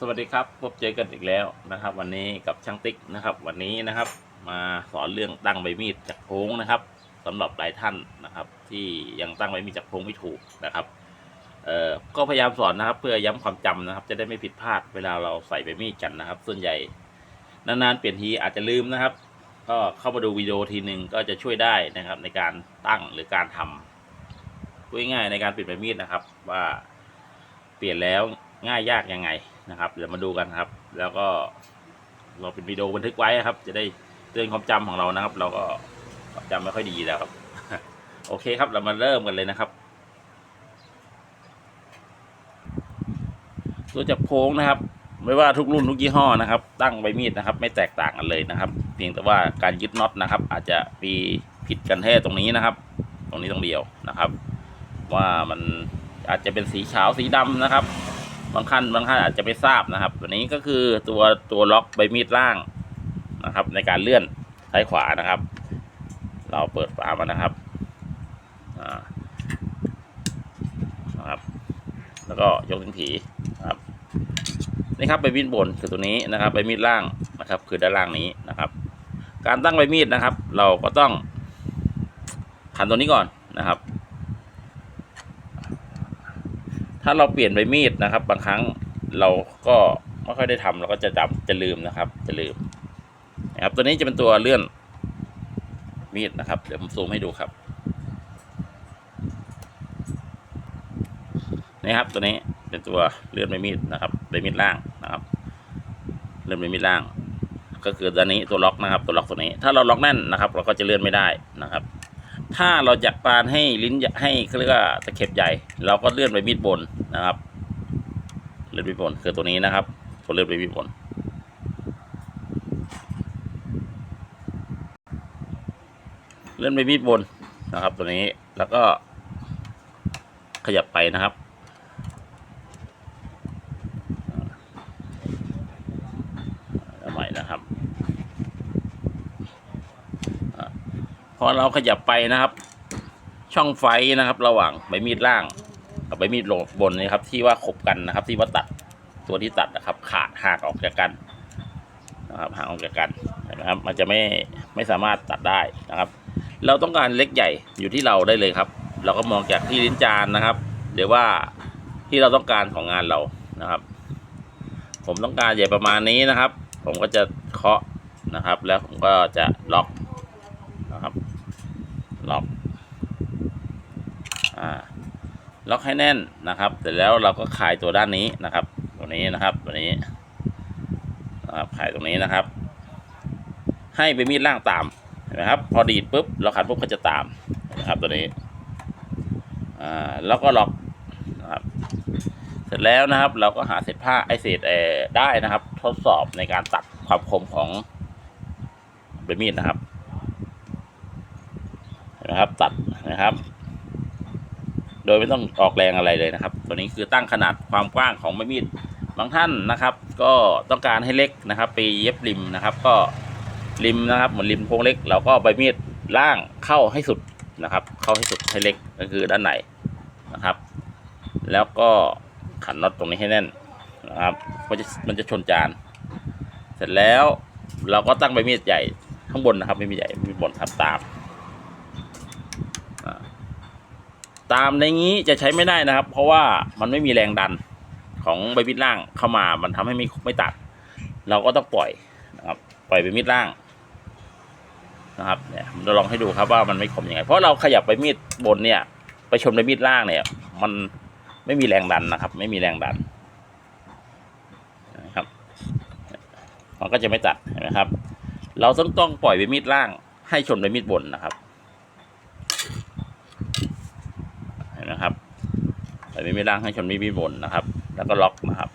สวัสดีครับพบเจอกันอีกแล้วนะครับ วันนี้กับช่างติ๊กนะครับ วันนี้นะครับมาสอนเรื่องตั้งใบมีดจากโค้งนะครับสำหรับหลายท่านนะครับ ที่ยังตั้งใบมีดจากโค้งไม่ถูกนะครับเอ่อก็พยายามสอนนะครับ เพื่อย้ำความจำนะครับ จะได้ไม่ผิดพลาดเวลาเราใส่ใบมีดกันนะครับ ส่วนใหญ่นานๆเปลี่ยนทีอาจจะลืมนะครับ ก็เข้ามาดูวิดีโอทีหนึ่งก็จะช่วยได้นะครับ ในการตั้งหรือการทำพูดง่ายๆในการเปลี่ยนใบมีดนะครับ ว่าเปลี่ยนแล้วง่ายยากยังไง นะครับ เดี๋ยวมาดูกันครับ แล้วก็เราเป็นวิดีโอบันทึกไว้ครับ จะได้เตือนความจำของเรานะครับ เราก็ความจำไม่ค่อยดีแล้วครับ โอเคครับเรามาเริ่มกันเลยนะครับตัวจับโค้งนะครับ ไม่ว่าทุกรุ่นทุกยี่ห้อนะครับ ตั้งใบมีดนะครับ ไม่แตกต่างกันเลยนะครับ เพียงแต่ว่าการยึดน็อตนะครับ อาจจะมีผิดกันแค่ตรงนี้นะครับ ตรงนี้ตรงเดียวนะครับ ว่ามันอาจจะเป็นสีขาวสีดำนะครับ บางท่านบางท่านอาจจะไม่ทราบนะครับ ตัวนี้ก็คือตัวตัวล็อกใบมีดล่างนะครับ ในการเลื่อนซ้ายขวานะครับ เราเปิดฝามานะครับนะครับ แล้วก็ยกถึงผีนะครับนี่ครับใบมีดบนคือตัวนี้นะครับใบมีดล่างนะครับ คือด้านล่างนี้นะครับ การตั้งใบมีดนะครับ เราก็ต้องขันตัวนี้ก่อนนะครับ ถ้าเราเปลี่ยนใบมีดนะครับ บางครั้งเราก็ไม่ค่อยได้ทำเราก็จะจำจะลืมนะครับ จะลืมนะครับ ตัวนี้จะเป็นตัวเลื่อนมีดนะครับ เดี๋ยวผมซูมให้ดูครับนี่ครับ ตัวนี้เป็นตัวเลื่อนใบมีดนะครับใบมีดล่างนะครับ เลื่อนใบมีดล่าง ก็คือตัวนี้ตัวล็อกนะครับ ตัวล็อกตัวนี้ ถ้าเราล็อกแน่นนะครับ เราก็จะเลื่อนไม่ได้นะครับ ถ้าเราอยากปานให้ลิ้นให้เขาเรียกว่าตะเข็บใหญ่ เราก็เลื่อนไปมีดบนนะครับเลื่อนไปบนคือตัวนี้นะครับตัวเลื่อนไปมีดบนเลื่อนไปมีดบนนะครับ ตัวนี้แล้วก็ขยับไปนะครับเอาใหม่นะครับ พ อเราขยับไปนะครับ ช่องไฟนะครับ ระหว่างใบมีดล่างกับใบมีดบนนี่ครับ ที่ว่าขบกันนะครับ ที่ว่าตัดตัวที่ตัดนะครับ ขาดห่างออกจากกันนะครับห่างออกจากกันนไหมครับ มันจะไม่ไม่สามารถตัดได้นะครับ เราต้องการเล็กใหญ่อยู่ที่เราได้เลยครับ เราก็มองจากที่ลิ้นจานนะครับ หรือว่าที่เราต้องการของงานเรานะครับ ผมต้องการใหญ่ประมาณนี้นะครับ ผมก็จะเคาะนะครับ แล้วผมก็จะล็อกนะครับ ล็อก อ่าล็อกให้แน่นนะครับ เสร็จแล้วเราก็คลายตัวด้านนี้นะครับ ตัวนี้นะครับตัวนี้นะครับคลายตรงนี้นะครับ ให้ไปมีดล่างตามเห็นไหมครับ พอดีดปุ๊บเราขันปุ๊บก็จะตามนไหมครับตัวนี้อ่าแล้วก็ล็อกนะครับ เสร็จแล้วนะครับ เราก็หาเศษผ้าไอเศษเออได้นะครับ ทดสอบในการตัดความคมของใบมีดนะครับนะครับตัดนะครับ โดยไม่ต้องออกแรงอะไรเลยนะครับ ตัวนี้คือตั้งขนาดความกว้างของใบมีดบางท่านนะครับ ก็ต้องการให้เล็กนะครับ ไปเย็บริมนะครับ ก็ริมนะครับเหมือนริมโค้งเล็กเราก็ใบมีดล่างเข้าให้สุดนะครับ เข้าให้สุดให้เล็กก็คือด้านในนะครับ แล้วก็ขันน็อตตรงนี้ให้แน่นนะครับมันจะมันจะชนจาน เสร็จแล้วเราก็ตั้งใบมีดใหญ่ข้างบนนะครับไม่มีใหญ่ไม่มีบนครับตาม ตามในนี้จะใช้ไม่ได้นะครับ เพราะว่ามันไม่มีแรงดันของใบมีดล่างเข้ามา มันทำให้ไม่ไม่ตัด เราก็ต้องปล่อยนะครับปล่อยใบมีดล่างนะครับเนี่ยผมจะลองให้ดูครับว่ามันไม่คมยังไง เพราะเราขยับใบมีดบนเนี่ย ไปชนใบมีดล่างเนี่ย มันไม่มีแรงดันนะครับ ไม่มีแรงดันนะครับ มันก็จะไม่ตัดเห็นไหมครับ เราต้องต้องปล่อยใบมีดล่างให้ชนใบมีดบนนะครับ เห็ นไหมครับใส่ไม่ล่างให้ชนมีมีบนนะครับ แล้วก็ล็อกนะครับ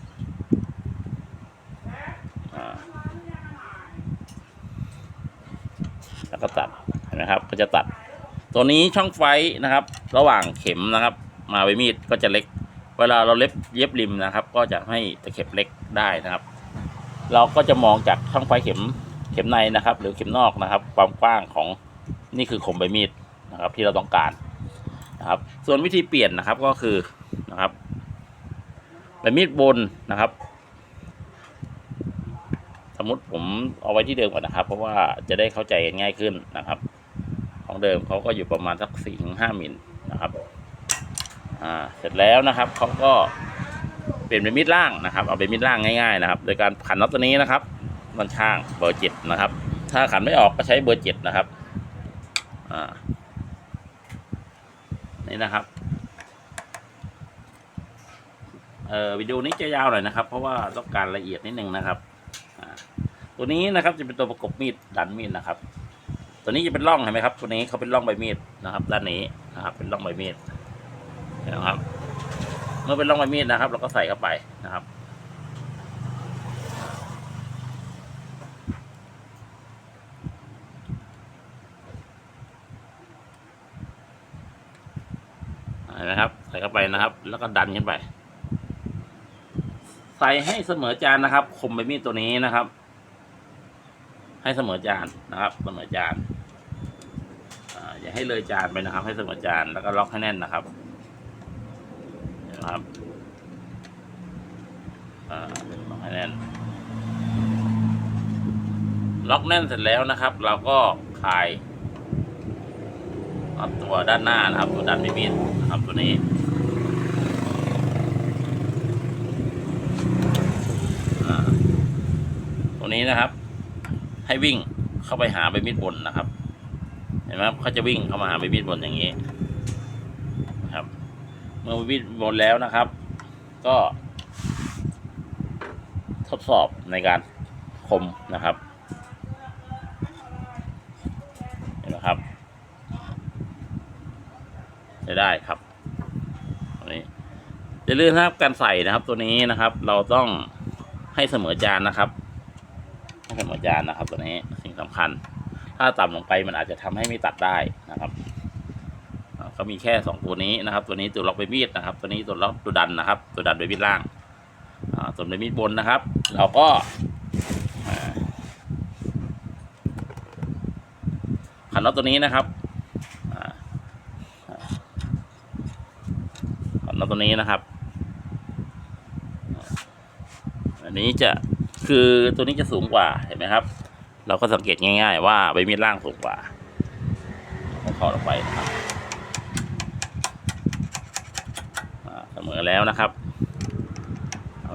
แล้วก็ตัดเห็นไหมครับ ก็จะตัด ตัวนี้ช่องไฟนะครับ ระหว่างเข็มนะครับ มาใบมีดก็จะเล็ก เวลาเราเล็บเย็บริมนะครับ ก็จะให้ตะเข็บเล็กได้นะครับ เราก็จะมองจากช่องไฟเข็มเข็มในนะครับ หรือเข็มนอกนะครับ ความกว้างของนี่คือคมใบมีดนะครับ ที่เราต้องการ นะครับ ส่วนวิธีเปลี่ยนนะครับก็คือนะครับใบมีดบนนะครับ สมมติผมเอาไว้ที่เดิมก่อนนะครับ เพราะว่าจะได้เข้าใจกันง่ายขึ้นนะครับ ของเดิมเขาก็อยู่ประมาณสักสี่ถึงห้ามิลนะครับอ่าเสร็จแล้วนะครับเขาก็เปลี่ยนเป็นมิดล่างนะครับ เอาเป็นมิดล่างง่ายๆนะครับ โดยการขันน็อตตัวนี้นะครับมันช่างเบอร์เจ็ดนะครับ ถ้าขันไม่ออกก็ใช้เบอร์เจ็ดนะครับ อ่า นี่นะครับเอ่อวิดีโอนี้จะยาวหน่อยนะครับ เพราะว่าต้องการละเอียดนิดนึงนะครับตัวนี้นะครับจะเป็นตัวประกบมีดดันมีดนะครับ ตัวนี้จะเป็นร่องเห็นไหมครับ ตัวนี้เขาเป็นร่องใบมีดนะครับ ด้านนี้นะครับ เป็นร่องใบมีดนะครับ เมื่อเป็นร่องใบมีดนะครับ เราก็ใส่เข้าไปนะครับ ห็นไหมครับ ใส่เข้าไปนะครับ แล้วก็ดันขึ้นไป ใส่ให้เสมอจานนะครับ คมใบมีดตัวนี้นะครับ ให้เสมอจานนะครับ เสมอจานอย่าให้เลยจานไปนะครับ ให้เสมอจานแล้วก็ล็อกให้แน่นนะครับนะครับล็อกให้แน่น ล็อกแน่นเสร็จแล้วนะครับ เราก็คลาย เอาตัวด้านหน้านะครับตัวด้านใบมีดนะครับตัวนี้ตัวนี้นะครับ ให้วิ่งเข้าไปหาใบมีดบนนะครับ เห็นไหมครับเขาจะวิ่งเข้ามาหาใบมีดบนอย่างนี้นะครับ เมื่อใบมีดบนแล้วนะครับ ก็ทดสอบในการคมนะครับ เห็นไหมครับใช้ ได้ครับตัวนี้จะลื่นะครับการใส่นะครับตัวนี้นะครับ เราต้องให้เสมอจานนะครับให้เสมอจานนะครับ ตัวนี้สิ่งสำคัญ ถ้าต่ำลงไปมันอาจจะทำให้ไม่ตัดได้นะครับก็มีแค่สองตัวนี้นะครับ ตัวนี้ตัวล็อกใบมีดนะครับ ตัวนี้ตัวล็อกตัวดันนะครับ ตัวดันใบมีดล่างอ่าส่วนใบมีดบนนะครับ เราก็ขันน็อตตัวนี้นะครับอ่าอ่าขันน็อ ตัวนี้นะครับ อันนี้จะคือตัวนี้จะสูงกว่าเห็นไหมครับ เราก็สังเกตง่าย ๆ ว่าใบมีดล่างสูงกว่าก็ถอดออกไปนะครับเสมอแล้วนะครับ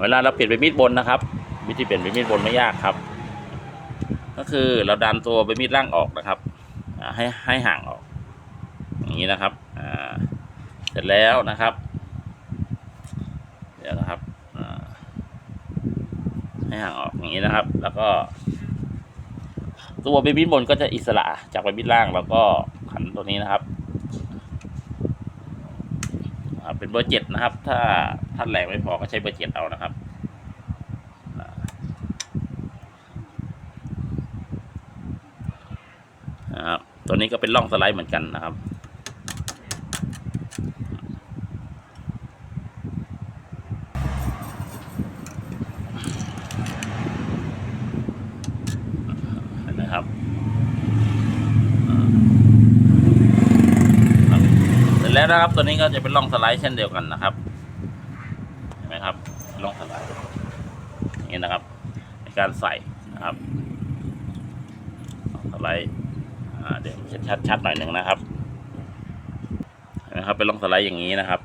เวลาเราเปลี่ยนใบมีดบนนะครับ วิธีเปลี่ยนใบมีดบนไม่ยากครับ ก็คือเราดันตัวใบมีดล่างออกนะครับให้ให้ห่างออก อย่างนี้นะครับเสร็จแล้วนะครับ เดี๋ยวนะครับอ่า ให้ห่างออกอย่างนี้นะครับ แล้วก็ ตัวเบบี้บนก็จะอิสระจากเบบี้ล่างแล้วก็ขันตัวนี้นะครับเป็นเบอร์เจ็ดนะครับ ถ้าท่านแรงไม่พอก็ใช้เบอร์เจ็ดเอานะครับนะครับตัวนี้ก็เป็นร่องสไลด์เหมือนกันนะครับ เห็นไหมครับอ่าครับเสร็จ แล้วนะครับ ตัวนี้ก็จะเป็นร่องสไลด์เช่นเดียวกันนะครับ เห็นไหมครับร่องสไลด์อย่างนี้นะครับ ในการใส่นะครับสไลด์เดี๋ยวชัดชัดๆหน่อยหนึ่งนะครับเห็นไหมครับ เป็นร่องสไลด์อย่างนี้นะครับ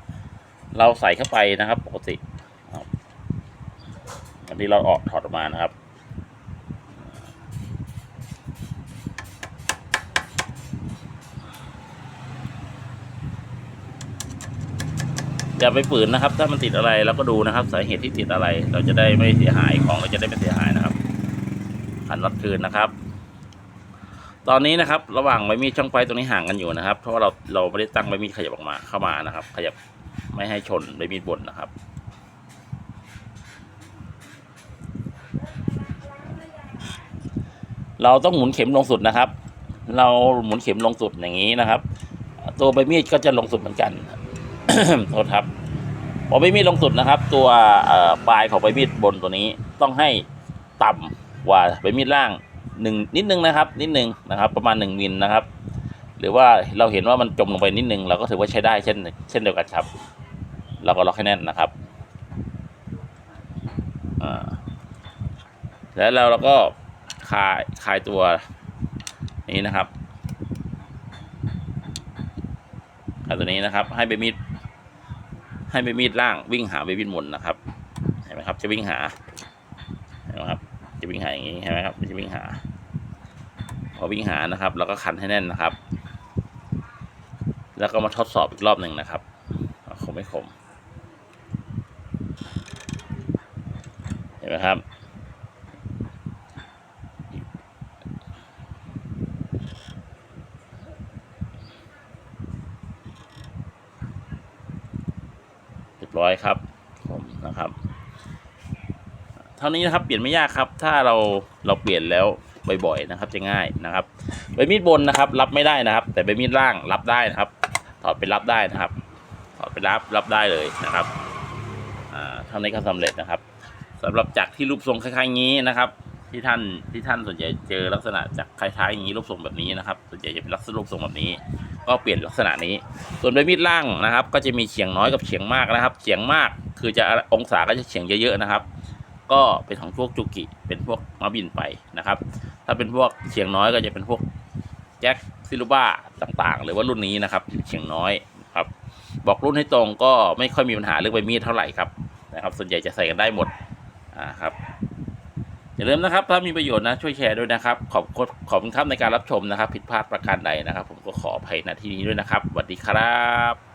เราใส่เข้าไปนะครับปกติอันนี้เราออกถอดออกมานะครับ อย่าไปฝืนนะครับ ถ้ามันติดอะไรเราก็ดูนะครับ สาเหตุที่ติดอะไร เราจะได้ไม่เสียหายของเราจะได้ไม่เสียหายนะครับขันน็อตคืนนะครับ ตอนนี้นะครับ ระหว่างใบมีดช่องไฟตรงนี้ห่างกันอยู่นะครับ เพราะว่าเราเราไม่ได้ตั้งใบมีดขยับออกมาเข้ามานะครับ ขยับไม่ให้ชนใบมีดบนนะครับเราต้องหมุนเข็มลงสุดนะครับ เราหมุนเข็มลงสุดอย่างนี้นะครับ ตัวใบมีดก็จะลงสุดเหมือนกัน โทษครับพอใบมีดลงสุดนะครับ ตัวปลายของใบมีดบนตัวนี้ต้องให้ต่ำกว่าใบมีดล่างหนึ่งนิดนึงนะครับ นิดนึงนะครับ ประมาณหนึ่งมิลนะครับ หรือว่าเราเห็นว่ามันจมลงไปนิดนึงเราก็ถือว่าใช้ได้เช่น เช่นเดียวกันครับ เราก็ล็อกให้แน่นนะครับแล้วเราเราก็คลายคลายตัวนี้นะครับคลายตัวนี้นะครับ ให้ใบมีด ให้ใบมีดล่างวิ่งหาใบมีดบนนะครับเห็นไหมครับ จะวิ่งหาเห็นไหมครับ จะวิ่งหาอย่างนี้เห็นไหมครับจะวิ่งหา พอวิ่งหานะครับ แล้วก็คันให้แน่นนะครับ แล้วก็มาทดสอบอีกรอบหนึ่งนะครับว่าคมไม่คมเห็นไหมครับ เร้อยครับผมนะครับ เท่านี้นะครับเปลี่ยนไม่ยากครับ ถ้าเราเราเปลี่ยนแล้วบ่อยๆนะครับ จะง่ายนะครับใบมีดบนนะครับ รับไม่ได้นะครับ แต่ใบมีดล่างรับได้นะครับ ถอดไปรับได้นะครับ ถอดไปรับรับได้เลยนะครับอ่าเท่านี้ก็สำเร็จนะครับสำหรับจักรที่รูปทรงคล้ายๆงี้นะครับ ที่ท่านที่ท่านส่วนใหญ่เจอลักษณะจากคล้ายๆอย่างนี้รูปทรงแบบนี้นะครับ ส่วนใหญ่จะเป็นลักษณะรูปทรงแบบนี้ ก็เปลี่ยนลักษณะนี้ ส่วนใบมีดล่างนะครับ ก็จะมีเฉียงน้อยกับเฉียงมากนะครับ เฉียงมากคือจะองศาก็จะเฉียงเยอะๆนะครับ ก็เป็นของพวกจูกิเป็นพวกมาบินไปนะครับ ถ้าเป็นพวกเฉียงน้อยก็จะเป็นพวกแจ็คซิลูบ้าต่างๆ หรือว่ารุ่นนี้นะครับเฉียงน้อยครับ บอกรุ่นให้ตรงก็ไม่ค่อยมีปัญหาเรื่องใบมีดเท่าไหร่ครับนะครับ ส่วนใหญ่จะใส่กันได้หมดอ่าครับอย่าลืมนะครับ ถ้ามีประโยชน์นะช่วยแชร์ด้วยนะครับ ขอบคุณขอบคุณครับในการรับชมนะครับ ผิดพลาดประการใดนะครับผม ขออภัยณที่นี้ด้วยนะครับสวัสดีครับ